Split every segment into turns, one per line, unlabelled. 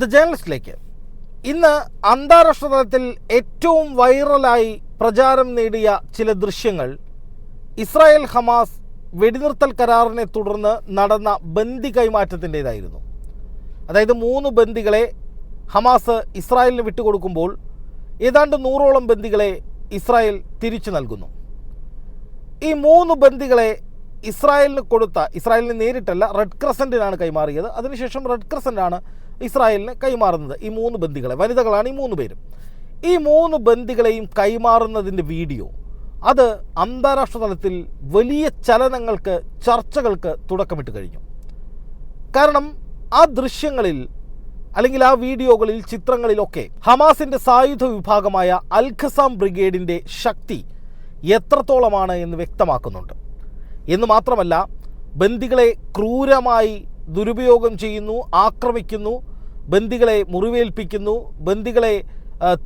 The ജേണലിസ്റ്റിലേക്ക്. ഇന്ന് അന്താരാഷ്ട്ര തലത്തിൽ ഏറ്റവും വൈറലായി പ്രചാരം നേടിയ ചില ദൃശ്യങ്ങൾ. ഇസ്രായേൽ ഹമാസ് വെടിനിർത്തൽ കരാറിനെ തുടർന്ന് നടന്ന ബന്ദി കൈമാറ്റത്തിന്റെതായിരുന്നു. അതായത് മൂന്ന് ബന്ദികളെ ഹമാസ് ഇസ്രായേലിന് വിട്ടുകൊടുക്കുമ്പോൾ ഏതാണ്ട് നൂറോളം ബന്ദികളെ ഇസ്രായേൽ തിരിച്ചു നൽകുന്നു. ഈ മൂന്ന് ബന്ദികളെ ഇസ്രായേലിന് കൊടുത്ത ഇസ്രായേലിന് നേരിട്ടല്ല റെഡ് ക്രസന്റിനാണ് കൈമാറിയത്. അതിനുശേഷം റെഡ് ക്രസന്റാണ് ഇസ്രായേലിന് കൈമാറുന്നത് ഈ മൂന്ന് ബന്ദികളെ വനിതകളാണ് ഈ മൂന്ന് പേരും. ഈ മൂന്ന് ബന്ദികളെയും കൈമാറുന്നതിന്റെ വീഡിയോ അത് അന്താരാഷ്ട്ര തലത്തിൽ വലിയ ചലനങ്ങൾക്ക് ചർച്ചകൾക്ക് തുടക്കമിട്ട് കഴിഞ്ഞു. കാരണം ആ ദൃശ്യങ്ങളിൽ അല്ലെങ്കിൽ ആ വീഡിയോകളിൽ ചിത്രങ്ങളിലൊക്കെ ഹമാസിന്റെ സായുധ വിഭാഗമായ അൽ ഖസാം ബ്രിഗേഡിന്റെ ശക്തി എത്രത്തോളമാണ് എന്ന് വ്യക്തമാക്കുന്നുണ്ട്. എന്ന് മാത്രമല്ല ബന്ദികളെ ക്രൂരമായി ദുരുപയോഗം ചെയ്യുന്നു ആക്രമിക്കുന്നു ബന്ദികളെ മുറിവേൽപ്പിക്കുന്നു ബന്ദികളെ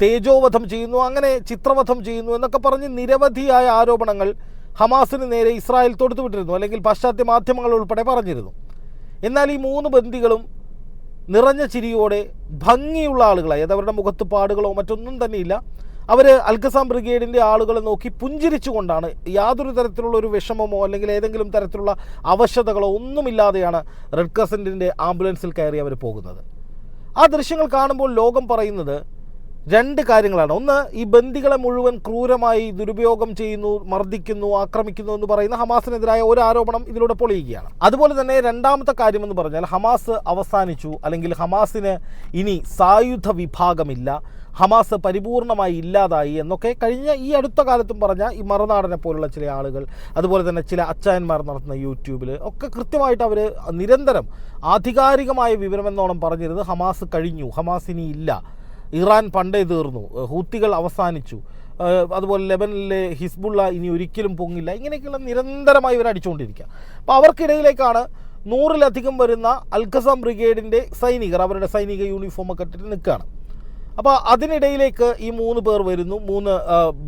തേജോവധം ചെയ്യുന്നു അങ്ങനെ ചിത്രവധം ചെയ്യുന്നു എന്നൊക്കെ പറഞ്ഞ് നിരവധിയായ ആരോപണങ്ങൾ ഹമാസിന് നേരെ ഇസ്രായേൽ തൊടുത്തുവിട്ടിരുന്നു അല്ലെങ്കിൽ പാശ്ചാത്യ മാധ്യമങ്ങൾ ഉൾപ്പെടെ പറഞ്ഞിരുന്നു. എന്നാൽ ഈ മൂന്ന് ബന്ദികളും നിറഞ്ഞ ചിരിയോടെ ഭംഗിയുള്ള ആളുകളായി അത് അവരുടെ മുഖത്ത് പാടുകളോ മറ്റൊന്നും തന്നെയില്ല അവർ അൽഖസാം ബ്രിഗേഡിന്റെ ആളുകളെ നോക്കി പുഞ്ചിരിച്ചുകൊണ്ടാണ് യാതൊരു തരത്തിലുള്ള ഒരു വിഷമമോ അല്ലെങ്കിൽ ഏതെങ്കിലും തരത്തിലുള്ള അവശതകളോ ഒന്നുമില്ലാതെയാണ് റെഡ് ക്രസന്റിന്റെ ആംബുലൻസിൽ കയറി അവർ പോകുന്നത്. ആ ദൃശ്യങ്ങൾ കാണുമ്പോൾ ലോകം പറയുന്നത് രണ്ട് കാര്യങ്ങളാണ്. ഒന്ന് ഈ ബന്ദികളെ മുഴുവൻ ക്രൂരമായി ദുരുപയോഗം ചെയ്യുന്നു മർദ്ദിക്കുന്നു ആക്രമിക്കുന്നു എന്ന് പറയുന്ന ഹമാസിനെതിരായ ഒരു ആരോപണം ഇതിലൂടെ പൊളിയുകയാണ്. അതുപോലെ തന്നെ രണ്ടാമത്തെ കാര്യം എന്ന് പറഞ്ഞാൽ ഹമാസ് അവസാനിച്ചു. അല്ലെങ്കിൽ ഹമാസിന് ഇനി സായുധ വിഭാഗമില്ല. ഹമാസ് പരിപൂർണമായി ഇല്ലാതായി എന്നൊക്കെ കഴിഞ്ഞ ഈ അടുത്ത കാലത്തും പറഞ്ഞ ഈ മറുനാടനെ പോലുള്ള ചില ആളുകൾ അതുപോലെ തന്നെ ചില അച്ചായന്മാർ നടത്തുന്ന യൂട്യൂബിൽ ഒക്കെ കൃത്യമായിട്ട് അവർ നിരന്തരം ആധികാരികമായ വിവരമെന്നോണം പറഞ്ഞിരുന്നത് ഹമാസ് കഴിഞ്ഞു ഹമാസ് ഇനി ഇല്ല. ഇറാൻ പണ്ടേ തീർന്നു ഹൂത്തികൾ അവസാനിച്ചു അതുപോലെ ലെബനിലെ ഹിസ്ബുള്ള ഇനി ഒരിക്കലും പൊങ്ങില്ല ഇങ്ങനെയൊക്കെയുള്ള നിരന്തരമായി ഇവർ അടിച്ചുകൊണ്ടിരിക്കുക അപ്പോൾ അവർക്കിടയിലേക്കാണ് നൂറിലധികം വരുന്ന അൽഖസാം ബ്രിഗേഡിന്റെ സൈനികർ അവരുടെ സൈനിക യൂണിഫോമൊക്കെ ഇട്ടിട്ട് നിൽക്കുകയാണ് അപ്പോൾ അതിനിടയിലേക്ക് ഈ മൂന്ന് പേർ വരുന്നു മൂന്ന്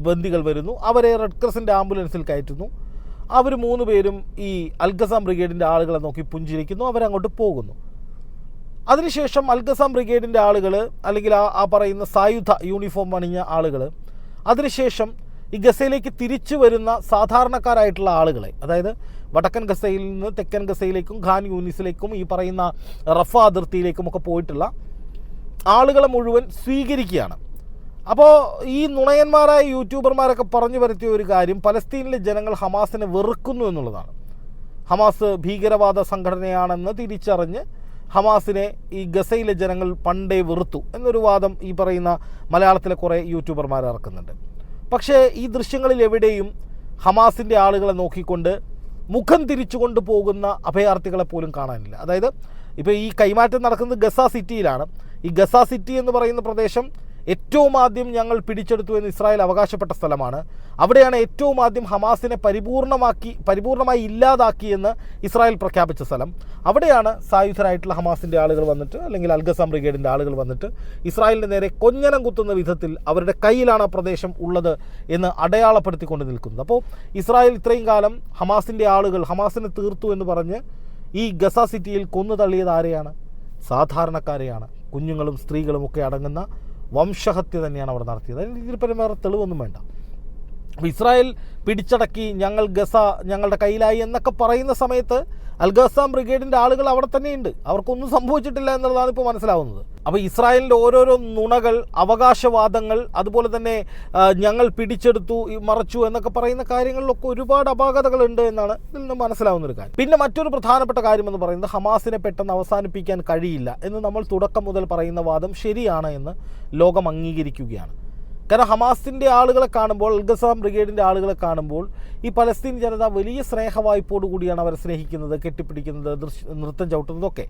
ബന്ദികൾ വരുന്നു. അവരെ റെഡ് ക്രസിന്റെ ആംബുലൻസിൽ കയറ്റുന്നു. അവർ മൂന്ന് പേരും ഈ അൽഗസാം ബ്രിഗേഡിന്റെ ആളുകളെ നോക്കി പുഞ്ചിരിക്കുന്നു അവരങ്ങോട്ട് പോകുന്നു. അതിനുശേഷം അൽഗസാം ബ്രിഗേഡിന്റെ ആളുകൾ അല്ലെങ്കിൽ ആ ആ പറയുന്ന സായുധ യൂണിഫോം അണിഞ്ഞ ആളുകൾ അതിനുശേഷം ഈ ഗസയിലേക്ക് തിരിച്ചു വരുന്ന സാധാരണക്കാരായിട്ടുള്ള ആളുകളെ അതായത് വടക്കൻ ഗസയിൽ നിന്ന് തെക്കൻ ഗസയിലേക്കും ഖാൻ യൂണിസിലേക്കും ഈ പറയുന്ന റഫ അതിർത്തിയിലേക്കും ഒക്കെ പോയിട്ടുള്ള ആളുകളെ മുഴുവൻ സ്വീകരിക്കുകയാണ്. അപ്പോൾ ഈ നുണയന്മാരായ യൂട്യൂബർമാരൊക്കെ പറഞ്ഞു വരുത്തിയ ഒരു കാര്യം പലസ്തീനിലെ ജനങ്ങൾ ഹമാസിനെ വെറുക്കുന്നു എന്നുള്ളതാണ്. ഹമാസ് ഭീകരവാദ സംഘടനയാണെന്ന് തിരിച്ചറിഞ്ഞ് ഹമാസിനെ ഈ ഗസയിലെ ജനങ്ങൾ പണ്ടേ വെറുത്തു എന്നൊരു വാദം ഈ പറയുന്ന മലയാളത്തിലെ കുറേ യൂട്യൂബർമാർ ഇറക്കുന്നുണ്ട്. പക്ഷേ ഈ ദൃശ്യങ്ങളിൽ എവിടെയും ഹമാസിന്റെ ആളുകളെ നോക്കിക്കൊണ്ട് മുഖം തിരിച്ചുകൊണ്ട് പോകുന്ന അഭയാർത്ഥികളെ പോലും കാണാനില്ല. അതായത് ഇപ്പോൾ ഈ കൈമാറ്റം നടക്കുന്നത് ഗസ സിറ്റിയിലാണ്. ഈ ഗസ സിറ്റി എന്ന് പറയുന്ന പ്രദേശം ഏറ്റവും ആദ്യം ഞങ്ങൾ പിടിച്ചെടുത്തു എന്ന് ഇസ്രായേൽ അവകാശപ്പെട്ട സ്ഥലമാണ്. അവിടെയാണ് ഏറ്റവും ആദ്യം ഹമാസിനെ പരിപൂർണമാക്കി പരിപൂർണമായി ഇല്ലാതാക്കിയെന്ന് ഇസ്രായേൽ പ്രഖ്യാപിച്ച സ്ഥലം. അവിടെയാണ് സായുധരായിട്ടുള്ള ഹമാസിന്റെ ആളുകൾ വന്നിട്ട് അല്ലെങ്കിൽ അൽഗസാം ബ്രിഗേഡിന്റെ ആളുകൾ വന്നിട്ട് ഇസ്രായേലിന്റെ നേരെ കൊഞ്ഞനം കുത്തുന്ന വിധത്തിൽ അവരുടെ കയ്യിലാണ് ആ പ്രദേശം ഉള്ളത് എന്ന് അടയാളപ്പെടുത്തിക്കൊണ്ട് നിൽക്കുന്നത്. അപ്പോൾ ഇസ്രായേൽ ഇത്രയും കാലം ഹമാസിന്റെ ആളുകൾ ഹമാസിനെ തീർത്തു എന്ന് പറഞ്ഞ് ഈ ഗസ സിറ്റിയിൽ കൊന്നു തള്ളിയത് ആരെയാണ്? സാധാരണക്കാരെയാണ്. കുഞ്ഞുങ്ങളും സ്ത്രീകളും ഒക്കെ അടങ്ങുന്ന വംശഹത്യ തന്നെയാണ് അവർ നടത്തിയത്. അതിന് ഇതിൽ പരം വേറെ തെളിവൊന്നും വേണ്ട. ഇസ്രായേൽ പിടിച്ചടക്കി ഞങ്ങൾ ഗസ ഞങ്ങളുടെ കയ്യിലായി എന്നൊക്കെ പറയുന്ന സമയത്ത് അൽഗസാം ബ്രിഗേഡിന്റെ ആളുകൾ അവിടെ തന്നെയുണ്ട്. അവർക്കൊന്നും സംഭവിച്ചിട്ടില്ല എന്നുള്ളതാണ് ഇപ്പോൾ മനസ്സിലാവുന്നത്. അപ്പോൾ ഇസ്രായേലിന്റെ ഓരോരോ നുണകൾ അവകാശവാദങ്ങൾ അതുപോലെ തന്നെ ഞങ്ങൾ പിടിച്ചെടുത്തു മറച്ചു എന്നൊക്കെ പറയുന്ന കാര്യങ്ങളിലൊക്കെ ഒരുപാട് അപാകതകളുണ്ട് എന്നാണ് ഇതിൽ നിന്ന് മനസ്സിലാവുന്ന ഒരു കാര്യം. പിന്നെ മറ്റൊരു പ്രധാനപ്പെട്ട കാര്യം എന്ന് പറയുന്നത് ഹമാസിനെ പെട്ടെന്ന് അവസാനിപ്പിക്കാൻ കഴിയില്ല എന്ന് നമ്മൾ തുടക്കം മുതൽ പറയുന്ന വാദം ശരിയാണ് എന്ന് ലോകം അംഗീകരിക്കുകയാണ്. കാരണം ഹമാസിന്റെ ആളുകളെ കാണുമ്പോൾ അൽഗസാം ബ്രിഗേഡിന്റെ ആളുകളെ കാണുമ്പോൾ ഈ പലസ്തീൻ ജനത വലിയ സ്നേഹവായ്പോടു കൂടിയാണ് അവരെ സ്നേഹിക്കുന്നത് കെട്ടിപ്പിടിക്കുന്നത് നൃത്തം ചവിട്ടുന്നതൊക്കെ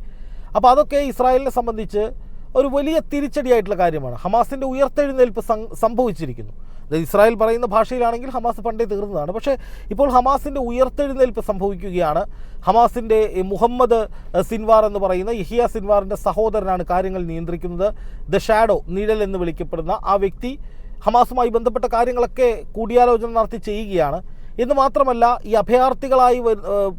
അപ്പോൾ അതൊക്കെ ഇസ്രായേലിനെ സംബന്ധിച്ച് ഒരു വലിയ തിരിച്ചടിയായിട്ടുള്ള കാര്യമാണ്. ഹമാസിന്റെ ഉയർത്തെഴുന്നേൽപ്പ് സംഭവിച്ചിരിക്കുന്നു. ഇസ്രായേൽ പറയുന്ന ഭാഷയിലാണെങ്കിൽ ഹമാസ് പണ്ടേ തീർന്നതാണ്. പക്ഷേ ഇപ്പോൾ ഹമാസിന്റെ ഉയർത്തെഴുന്നേൽപ്പ് സംഭവിക്കുകയാണ്. ഹമാസിന്റെ മുഹമ്മദ് സിൻവാർ എന്ന് പറയുന്ന ഇഹിയ സിൻവാറിന്റെ സഹോദരനാണ് കാര്യങ്ങൾ നിയന്ത്രിക്കുന്നത്. ദ ഷാഡോ നിഴൽ എന്ന് വിളിക്കപ്പെടുന്ന ആ വ്യക്തി ഹമാസുമായി ബന്ധപ്പെട്ട കാര്യങ്ങളൊക്കെ കൂടിയാലോചന നടത്തി ചെയ്യുകയാണ്. എന്ന് മാത്രമല്ല ഈ അഭയാർത്ഥികളായി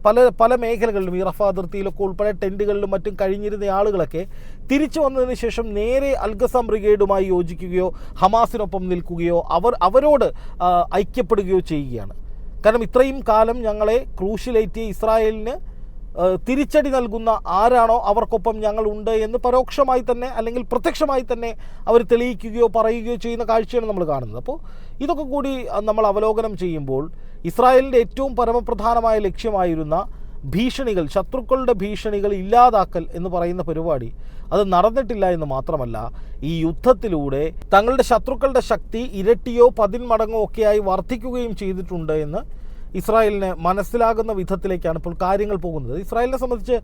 പല പല മേഖലകളിലും ഈ റഫ അതിർത്തിയിലൊക്കെ ഉൾപ്പെടെ ടെന്റുകളിലും മറ്റും കഴിഞ്ഞിരുന്ന ആളുകളൊക്കെ തിരിച്ചു വന്നതിന് ശേഷം നേരെ അൽഗസം ബ്രിഗേഡുമായി യോജിക്കുകയോ ഹമാസിനൊപ്പം നിൽക്കുകയോ അവർ അവരോട് ഐക്യപ്പെടുകയോ ചെയ്യുകയാണ്. കാരണം ഇത്രയും കാലം ഞങ്ങളെ ക്രൂശിലേറ്റിയ ഇസ്രായേലിന് തിരിച്ചടി നൽകുന്ന ആരാണോ അവർക്കൊപ്പം ഞങ്ങൾ ഉണ്ട് എന്ന് പരോക്ഷമായി തന്നെ അല്ലെങ്കിൽ പ്രത്യക്ഷമായി തന്നെ അവർ തെളിയിക്കുകയോ പറയുകയോ ചെയ്യുന്ന കാഴ്ചയാണ് നമ്മൾ കാണുന്നത്. അപ്പോൾ ഇതൊക്കെ കൂടി നമ്മൾ അവലോകനം ചെയ്യുമ്പോൾ ഇസ്രായേലിന്റെ ഏറ്റവും പരമപ്രധാനമായ ലക്ഷ്യമായിരുന്ന ഭീഷണികൾ ശത്രുക്കളുടെ ഭീഷണികൾ ഇല്ലാതാക്കൽ എന്ന് പറയുന്ന പരിപാടി അത് നടന്നിട്ടില്ല എന്ന് മാത്രമല്ല ഈ യുദ്ധത്തിലൂടെ തങ്ങളുടെ ശത്രുക്കളുടെ ശക്തി ഇരട്ടിയോ പതിന്മടങ്ങോ ഒക്കെയായി വർദ്ധിക്കുകയും ചെയ്തിട്ടുണ്ട് എന്ന് ഇസ്രായേലിന് മനസ്സിലാകുന്ന വിധത്തിലേക്കാണ് ഇപ്പോൾ കാര്യങ്ങൾ പോകുന്നത്. ഇസ്രായേലിനെ സംബന്ധിച്ച്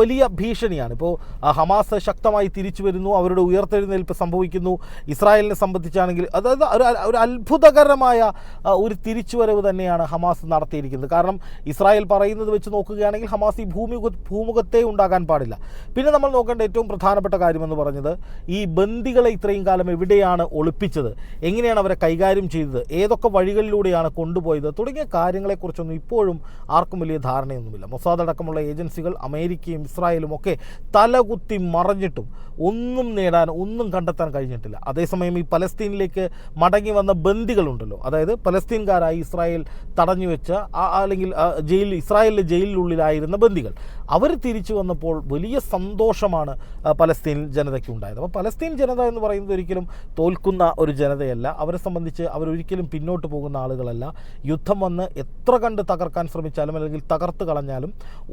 വലിയ ഭീഷണിയാണ്. ഇപ്പോൾ ഹമാസ് ശക്തമായി തിരിച്ചു വരുന്നു അവരുടെ ഉയർത്തെഴുന്നേൽപ്പ് സംഭവിക്കുന്നു. ഇസ്രായേലിനെ സംബന്ധിച്ചാണെങ്കിൽ അതായത് ഒരു ഒരു അത്ഭുതകരമായ ഒരു തിരിച്ചുവരവ് തന്നെയാണ് ഹമാസ് നടത്തിയിരിക്കുന്നത്. കാരണം ഇസ്രായേൽ പറയുന്നത് വെച്ച് നോക്കുകയാണെങ്കിൽ ഹമാസ് ഈ ഭൂമി ഭൂമുഖത്തെ ഉണ്ടാകാൻ പാടില്ല. പിന്നെ നമ്മൾ നോക്കേണ്ട ഏറ്റവും പ്രധാനപ്പെട്ട കാര്യമെന്ന് പറഞ്ഞത് ഈ ബന്ദികളെ ഇത്രയും കാലം എവിടെയാണ് ഒളിപ്പിച്ചത്? എങ്ങനെയാണ് അവരെ കൈകാര്യം ചെയ്തത്? ഏതൊക്കെ വഴികളിലൂടെയാണ് കൊണ്ടുപോയത്? തുടങ്ങിയ കാര്യങ്ങളെക്കുറിച്ചൊന്നും ഇപ്പോഴും ആർക്കും വലിയ ധാരണയൊന്നുമില്ല. മൊസാദ് അടക്കമുള്ള ഏജൻസികൾ അമേരിക്കയും ഇസ്രായേലും ഒക്കെ തലകുത്തി മറഞ്ഞിട്ടും ഒന്നും നേടാൻ ഒന്നും കണ്ടെത്താൻ കഴിഞ്ഞിട്ടില്ല. അതേസമയം ഈ പലസ്തീനിലേക്ക് മടങ്ങി വന്ന ബന്ദികളുണ്ടല്ലോ. അതായത് പലസ്തീൻകാരായി ഇസ്രായേൽ തടഞ്ഞു വെച്ച അല്ലെങ്കിൽ ജയിൽ ഇസ്രായേലിലെ ജയിലിനുള്ളിലായിരുന്ന ബന്ദികൾ. അവർ തിരിച്ചു വന്നപ്പോൾ വലിയ സന്തോഷമാണ് പലസ്തീൻ ജനതയ്ക്ക് ഉണ്ടായത്. അപ്പോൾ പലസ്തീൻ ജനത എന്ന് പറയുന്നത് ഒരിക്കലും തോൽക്കുന്ന ഒരു ജനതയല്ല. അവരെ സംബന്ധിച്ച് അവരൊരിക്കലും പിന്നോട്ട് പോകുന്ന ആളുകളല്ല. യുദ്ധം വന്ന് എത്ര കണ്ട് തകർക്കാൻ ശ്രമിച്ചാലും അല്ലെങ്കിൽ തകർത്ത് കളഞ്ഞാലും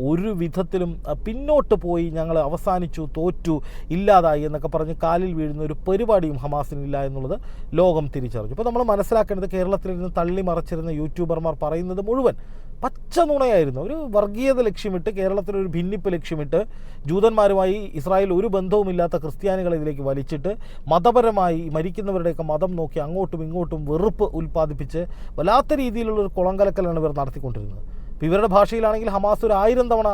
ഒരു വിധത്തിലും പിന്നോട്ട് പോയി ഞങ്ങൾ അവസാനിച്ചു തോറ്റു ഇല്ലാതായി എന്നൊക്കെ പറഞ്ഞ് കാലിൽ വീഴുന്ന ഒരു പരിപാടിയും ഹമാസിനില്ല എന്നുള്ളത് ലോകം തിരിച്ചറിഞ്ഞു. ഇപ്പോൾ നമ്മൾ മനസ്സിലാക്കേണ്ടത് കേരളത്തിൽ നിന്ന് തള്ളി മറച്ചിരുന്ന യൂട്യൂബർമാർ പറയുന്നത് മുഴുവൻ പച്ച നുണയായിരുന്നു. ഒരു വർഗീയത ലക്ഷ്യമിട്ട് കേരളത്തിലൊരു ഭിന്നിപ്പ് ലക്ഷ്യമിട്ട് ജൂതന്മാരുമായി ഇസ്രായേൽ ഒരു ബന്ധവുമില്ലാത്ത ക്രിസ്ത്യാനികളെ ഇതിലേക്ക് വലിച്ചിട്ട് മതപരമായി മരിക്കുന്നവരുടെയൊക്കെ മതം നോക്കി അങ്ങോട്ടും ഇങ്ങോട്ടും വെറുപ്പ് ഉൽപ്പാദിപ്പിച്ച് വല്ലാത്ത രീതിയിലുള്ള ഒരു കുളങ്കലക്കലാണ് ഇവർ നടത്തിക്കൊണ്ടിരുന്നത്. ഇപ്പോൾ ഇവരുടെ ഭാഷയിലാണെങ്കിൽ ഹമാസ് ഒരു ആയിരം തവണ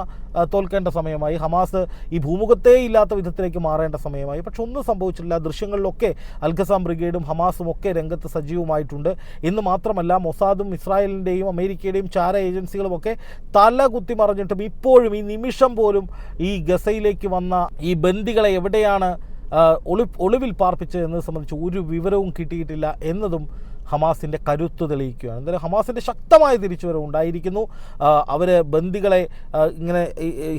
തോൽക്കേണ്ട സമയമായി. ഹമാസ് ഈ ഭൂമുഖത്തേ ഇല്ലാത്ത വിധത്തിലേക്ക് മാറേണ്ട സമയമായി. പക്ഷെ ഒന്നും സംഭവിച്ചില്ല ദൃശ്യങ്ങളിലൊക്കെ അൽഖസാം ബ്രിഗേഡും ഹമാസും ഒക്കെ രംഗത്ത് സജീവമായിട്ടുണ്ട്. എന്ന് മാത്രമല്ല മൊസാദും ഇസ്രായേലിന്റെയും അമേരിക്കയുടെയും ചാര ഏജൻസികളും ഒക്കെ തല കുത്തി മറിഞ്ഞിട്ടും ഇപ്പോഴും ഈ നിമിഷം പോലും ഈ ഗസയിലേക്ക് വന്ന ഈ ബന്ദികളെ എവിടെയാണ് ഒളി ഒളിവിൽ പാർപ്പിച്ചത് എന്നത് സംബന്ധിച്ച് ഒരു വിവരവും കിട്ടിയിട്ടില്ല എന്നതും ഹമാസിന്റെ കരുത്ത് തെളിയിക്കുകയാണ്. എന്തായാലും ഹമാസിന്റെ ശക്തമായ തിരിച്ചുവരവ് ഉണ്ടായിരിക്കുന്നു. അവർ ബന്ദികളെ ഇങ്ങനെ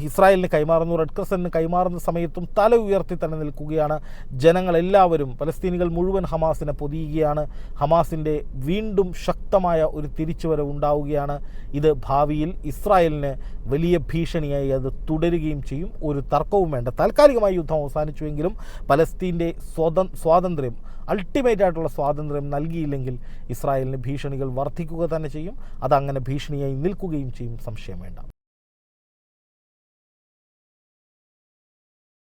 ഇസ്രായേലിന് കൈമാറുന്നു റെഡ് ക്രസന്റിന് കൈമാറുന്ന സമയത്തും തല ഉയർത്തി തന്നെ നിൽക്കുകയാണ് ജനങ്ങളെല്ലാവരും. പലസ്തീനികൾ മുഴുവൻ ഹമാസിനെ പൊതിയുകയാണ്. ഹമാസിന്റെ വീണ്ടും ശക്തമായ ഒരു തിരിച്ചുവരവ് ഉണ്ടാവുകയാണ്. ഇത് ഭാവിയിൽ ഇസ്രായേലിന് വലിയ ഭീഷണിയായി അത് തുടരുകയും ചെയ്യും. ഒരു തർക്കവും വേണ്ട. താൽക്കാലികമായി യുദ്ധം അവസാനിച്ചുവെങ്കിലും പലസ്തീന്റെ സ്വതന്ത്ര സ്വാതന്ത്ര്യം അൾട്ടിമേറ്റ് ആയിട്ടുള്ള സ്വാതന്ത്ര്യം നൽകിയില്ലെങ്കിൽ ഇസ്രായേലിന് ഭീഷണികൾ വർദ്ധിക്കുക തന്നെ ചെയ്യും. അതങ്ങനെ ഭീഷണിയായി നിൽക്കുകയും ചെയ്യും. സംശയം വേണ്ട.